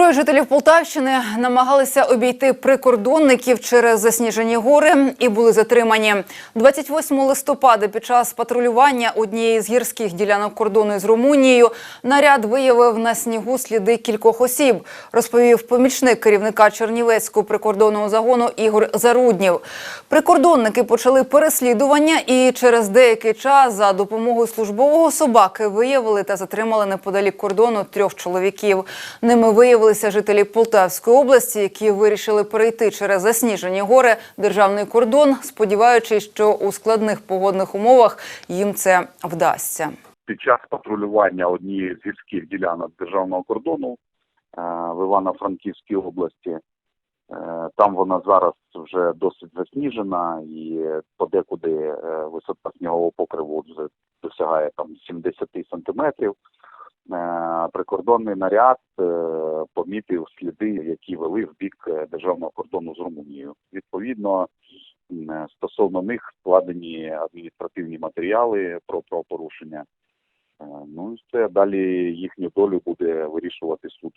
Троє жителів Полтавщини намагалися обійти прикордонників через засніжені гори і були затримані. 28 листопада під час патрулювання однієї з гірських ділянок кордону з Румунією наряд виявив на снігу сліди кількох осіб, розповів помічник керівника Чернівецького прикордонного загону Ігор Заруднів. Прикордонники почали переслідування і через деякий час за допомогою службового собаки виявили та затримали неподалік кордону трьох чоловіків. Ними виявилися жителі Полтавської області, які вирішили перейти через засніжені гори державний кордон, сподіваючись, що у складних погодних умовах їм це вдасться. під час патрулювання однієї з гірських ділянок державного кордону е, в Івано-Франківській області. Е, Там вона зараз вже досить засніжена і подекуди е, висота снігового покриву вже досягає там 70 сантиметрів. Прикордонний наряд помітив сліди, які вели в бік е, державного кордону з Румунією. Відповідно, е, стосовно них складені адміністративні матеріали про правопорушення. Е, Ну і все далі їхню долю буде вирішувати суд.